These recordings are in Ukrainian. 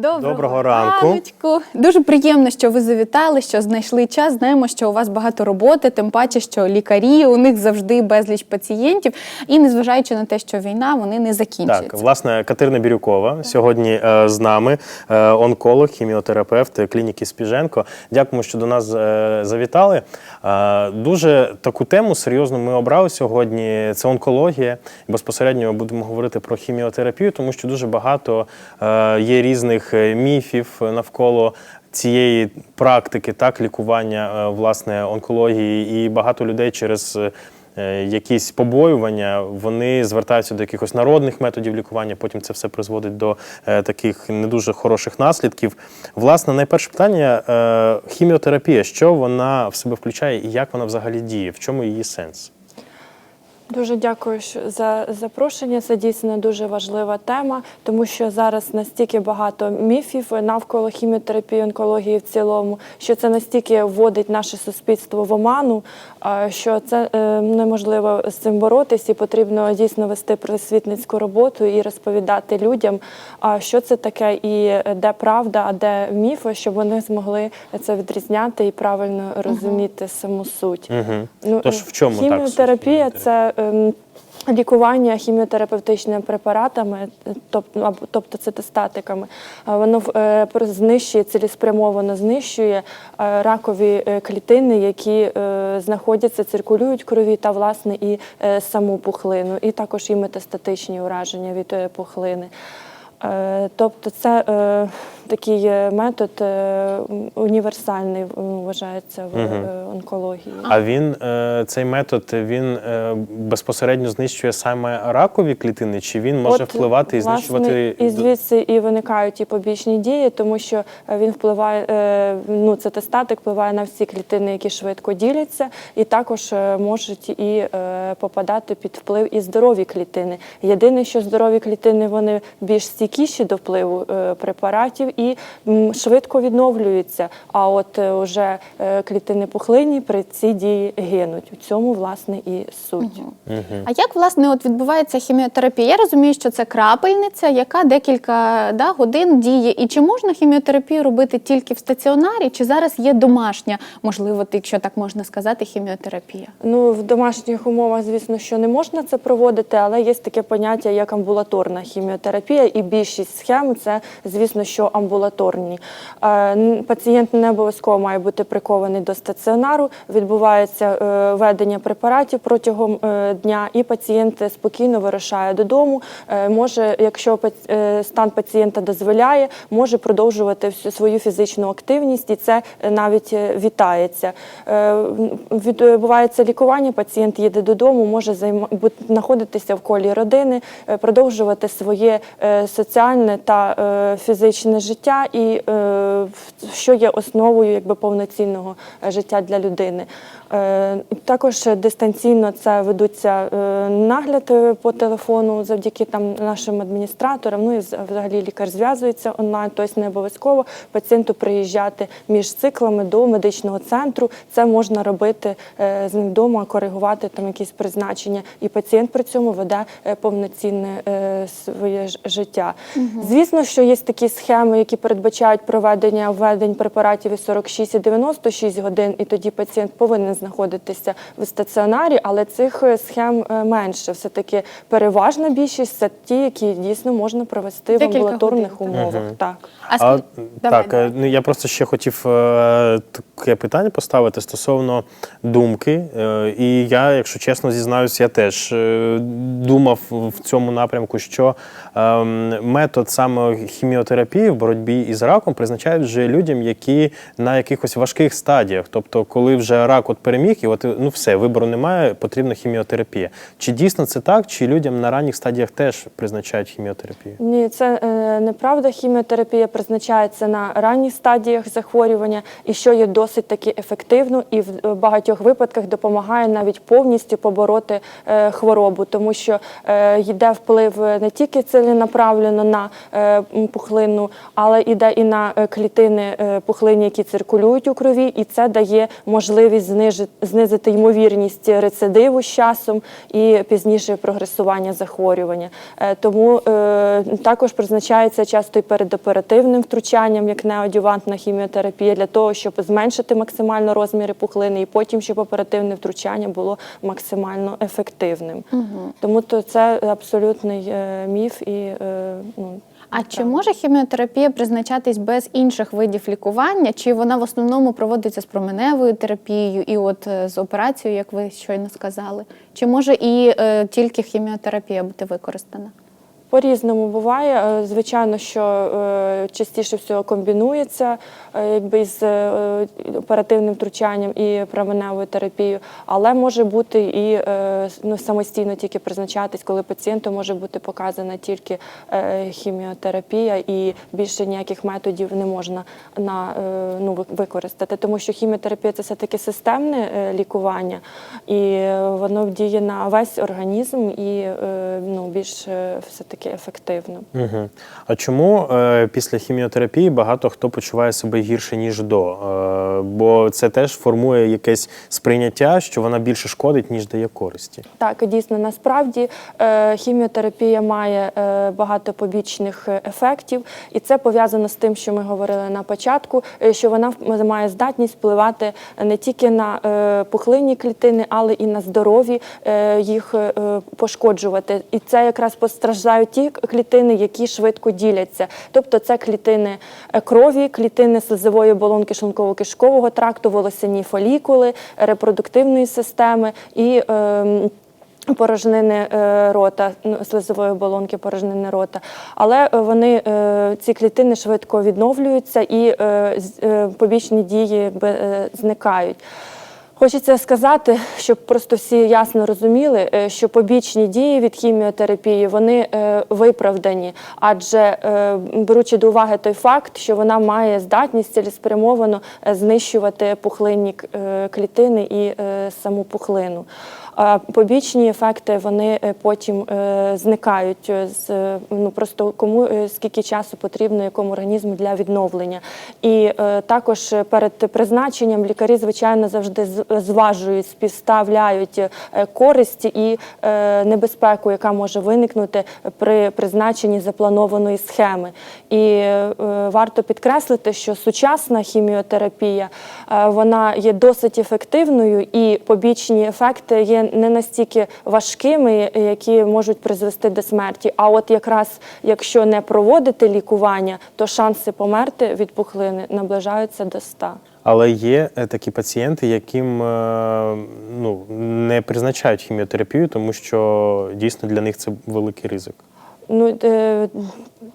Доброго, Доброго ранку. раночку. Дуже приємно, що ви завітали, що знайшли час. Знаємо, що у вас багато роботи, тим паче, що лікарі, у них завжди безліч пацієнтів. І незважаючи на те, що війна, вони не закінчуються. Так, власне, Катерина Бірюкова сьогодні е, з нами, е, онколог, хіміотерапевт клініки Спіженко. Дякуємо, що до нас е, завітали. Е, дуже таку тему серйозну ми обрали сьогодні. Це онкологія. Безпосередньо будемо говорити про хіміотерапію, тому що дуже багато е, є різних е, міфів навколо. Цієї практики, так, лікування е, власне онкології, і багато людей через е, якісь побоювання, вони звертаються до якихось народних методів лікування. Потім це все призводить до таких не дуже хороших наслідків. Власне, найперше питання: хіміотерапія, що вона в себе включає і як вона взагалі діє? В чому її сенс? Дуже дякую за запрошення. Це дійсно дуже важлива тема, тому що зараз настільки багато міфів навколо хіміотерапії, онкології в цілому, що це настільки вводить наше суспільство в оману, що це е, неможливо з цим боротись, і потрібно дійсно вести просвітницьку роботу і розповідати людям, що це таке, і де правда, а де міф, щоб вони змогли це відрізняти і правильно розуміти саму суть. Угу. Ну, Тож в чому так хіміотерапія суть це ем, лікування хіміотерапевтичними препаратами, тобто, тобто цитостатиками. Е, Воно е, знищує цілеспрямовано знищує ракові клітини, які знаходяться, циркулюють в крові та власне і саму пухлину, і також і метастатичні ураження від пухлини. Тобто це такий е, метод е, універсальний вважається в е, онкології. А він цей метод він безпосередньо знищує саме ракові клітини, чи він може От, впливати і власне, знищувати і звідси і виникають і побічні дії, тому що він впливає. Ну, цитостатик впливає на всі клітини, які швидко діляться, і також можуть і попадати під вплив і здорові клітини. Єдине, що здорові клітини вони більш стійкіші до впливу препаратів і швидко відновлюються. А от е, уже е, клітини пухлинні при цій дії гинуть. У цьому власне і суть. А як власне от відбувається хіміотерапія? Я розумію, що це крапельниця, яка декілька да, годин діє. І чи можна хіміотерапію робити тільки в стаціонарі, чи зараз є домашня, можливо, якщо так можна сказати, хіміотерапія? Ну, в домашніх умовах, звісно, що не можна це проводити, але є таке поняття, як амбулаторна хіміотерапія, і більшість схем це, звісно, що амбулаторні. Е, Пацієнт не обов'язково має бути прикований до стаціонару, відбувається е, введення препаратів протягом е, дня, і пацієнт спокійно вирушає додому. Може, якщо стан пацієнта дозволяє, може продовжувати всю свою фізичну активність, і це навіть вітається. Відбувається лікування, пацієнт їде додому, може займа- знаходитися в колі родини, продовжувати своє соціальне та фізичне життя, і е, що є основою якби повноцінного е, життя для людини. Е, Також дистанційно це ведуться е, нагляд е, по телефону завдяки там нашим адміністраторам. Ну і взагалі лікар зв'язується онлайн, тобто не обов'язково пацієнту приїжджати між циклами до медичного центру. Це можна робити з ним вдома, коригувати там якісь призначення, і пацієнт при цьому веде повноцінне своє життя. Звісно, що є такі схеми, які передбачають проведення введень препаратів і 46 і 96 годин, і тоді пацієнт повинен знаходитися в стаціонарі, але цих е, схем е, менше. Все таки переважна більшість це ті, які дійсно можна провести в амбулаторних умовах. Так. А, так, е, ну я просто ще хотів таке питання поставити стосовно думки. Е, і я, якщо чесно зізнаюся, я теж е, думав в цьому напрямку, що е, метод саме хіміотерапії в боротьбі із раком призначають вже людям, які на якихось важких стадіях. Тобто, коли вже рак от переміг, і от ну все, вибору немає, потрібна хіміотерапія. Чи дійсно це так, чи людям на ранніх стадіях теж призначають хіміотерапію? Ні, це е, неправда. Хіміотерапія призначається на ранніх стадіях захворювання, і що є досить досить таки ефективно і в е, багатьох випадках допомагає навіть повністю побороти е, хворобу, тому що е, йде вплив не тільки ціленаправлено на пухлину, але йде і на клітини е, пухлин, які циркулюють у крові, і це дає можливість знижити, знизити ймовірність рецидиву з часом і пізніше прогресування захворювання. Тому також призначається часто і перед оперативним втручанням, як неодювантна хіміотерапія, для того, щоб зменшити максимально розміри пухлини, і потім, щоб оперативне втручання було максимально ефективним. Тому то це абсолютний е, міф і е, ну. А чи може хіміотерапія призначатись без інших видів лікування, чи вона в основному проводиться з променевою терапією і от е, з операцією, як ви щойно сказали? Чи може і е, тільки хіміотерапія бути використана? По-різному буває. Е, Звичайно, що е, частіше всього комбінується е, якби е, оперативним втручанням і променевою терапією, але може бути і ну, самостійно тільки призначатись, коли пацієнту може бути показана тільки хіміотерапія, і більше ніяких методів не можна на, ну, використати, тому що хіміотерапія це все-таки системне е, лікування, і воно діє на весь організм і ну, більш е, все-таки ефективно. Угу. А чому е, після хіміотерапії багато хто почуває себе гірше, ніж до? Е, бо це теж формує якесь сприйняття, що вона більше шкодить, ніж дає користі. Так, дійсно, насправді е, хіміотерапія має е, багато побічних е, ефектів, і це пов'язано з тим, що ми говорили на початку, е, що вона має здатність впливати не тільки на е, пухлинні клітини, але і на здорові е, їх е, пошкоджувати. І це якраз постраждають ті клітини, які швидко діляться. Тобто це клітини е, крові, клітини слизової оболонки шлунково-кишкового тракту, волосяні фолікули, репродуктивної системи і. ем, Порожнини е, рота, ну, слизової оболонки порожнини рота, але е, вони е, ці клітини швидко відновлюються і побічні дії зникають. Хочеться сказати, щоб просто всі ясно розуміли, е, що побічні дії від хіміотерапії вони е, виправдані, адже е, беручи до уваги той факт, що вона має здатність цілеспрямовано знищувати пухлинні клітини і саму пухлину. Побічні ефекти вони е, потім е, зникають е, з ну просто кому скільки часу потрібно якому організму для відновлення. І також перед призначенням лікарі, звичайно, завжди зважують, співставляють користі і небезпеку, яка може виникнути при призначенні запланованої схеми. І варто підкреслити, що сучасна хіміотерапія вона є досить ефективною, і побічні ефекти є не настільки важкими, які можуть призвести до смерті. А от якраз якщо не проводити лікування, то шанси померти від пухлини наближаються до 100. Але є е, такі пацієнти, яким е, ну, не призначають хіміотерапію, тому що дійсно для них це великий ризик. Ну е,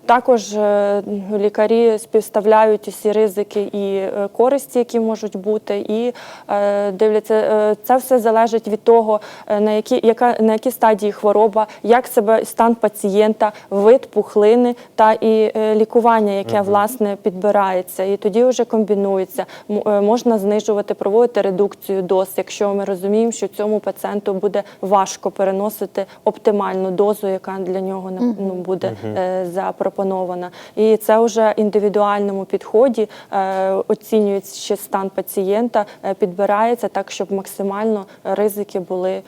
також е, лікарі співставляють усі ризики і е, користі, які можуть бути, і е, дивляться. Це все залежить від того, на які яка на якій стадії хвороба, як себе стан пацієнта, вид пухлини та і лікування, яке власне підбирається, і тоді вже комбінується. М- Можна знижувати, проводити редукцію доз, якщо ми розуміємо, що цьому пацієнту буде важко переносити оптимальну дозу, яка для нього на- ну, буде е, запропонована. І це вже індивідуальному підході е, оцінюється ще стан пацієнта, е, підбирається так, щоб максимально ризики були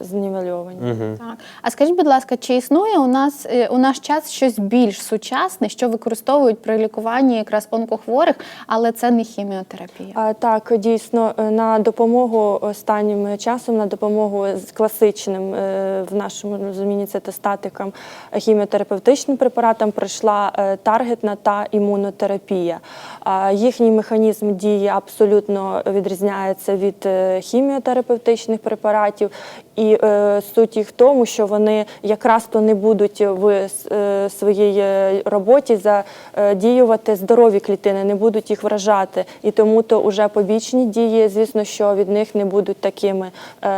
знівельовані. Так. А скажіть, будь ласка, чи існує у нас е, у наш час щось більш сучасне, що використовують при лікуванні якраз онкохворих, але це не хіміотерапія? А, Так, дійсно, е, на допомогу останнім часом, на допомогу з класичним е, в нашому розумінні цитостатикам е, хіміотерапевтичним препаратам прийшла таргетна та імунотерапія. А, Їхній механізм дії абсолютно відрізняється від хіміотерапевтичних препаратів. І І е, суть їх в тому, що вони якраз то не будуть в е, своїй е, роботі задіювати здорові клітини, не будуть їх вражати. І тому то вже побічні дії, звісно, що від них не будуть такими е, е,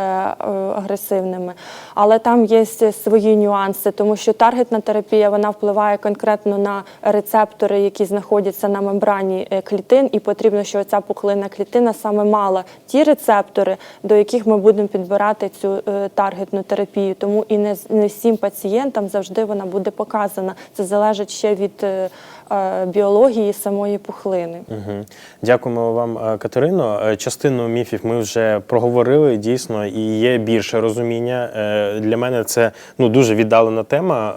агресивними. Але там є свої нюанси, тому що таргетна терапія вона впливає конкретно на рецептори, які знаходяться на мембрані е, клітин, і потрібно, щоб ця пухлинна клітина саме мала ті рецептори, до яких ми будемо підбирати цю е, таргетну терапію. Тому і не, не всім пацієнтам завжди вона буде показана. Це залежить ще від е, біології самої пухлини. Угу. Дякуємо вам, е, Катерино. Е, Частину міфів ми вже проговорили дійсно, і є більше розуміння. Е, Для мене це ну дуже віддалена тема,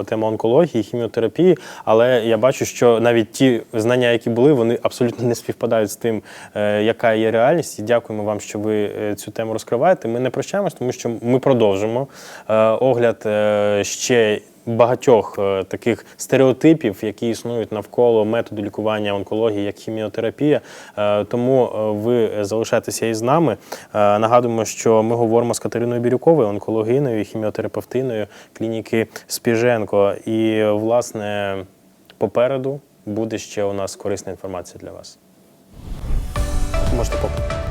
е, тема онкології, хіміотерапії. Але я бачу, що навіть ті знання, які були, вони абсолютно не співпадають з тим, е, яка є реальність. І дякуємо вам, що ви е, цю тему розкриваєте. Ми не прощаємось, тому що ми продовжимо е, огляд е, ще багатьох е, таких стереотипів, які існують навколо методу лікування онкології, як хіміотерапія. Е, Тому е, ви залишайтеся із нами. Нагадуємо, що ми говоримо з Катериною Бірюковою, онкологиною хіміотерапевтиною клініки Спіженко. І, власне, попереду буде ще у нас корисна інформація для вас. Можете поки.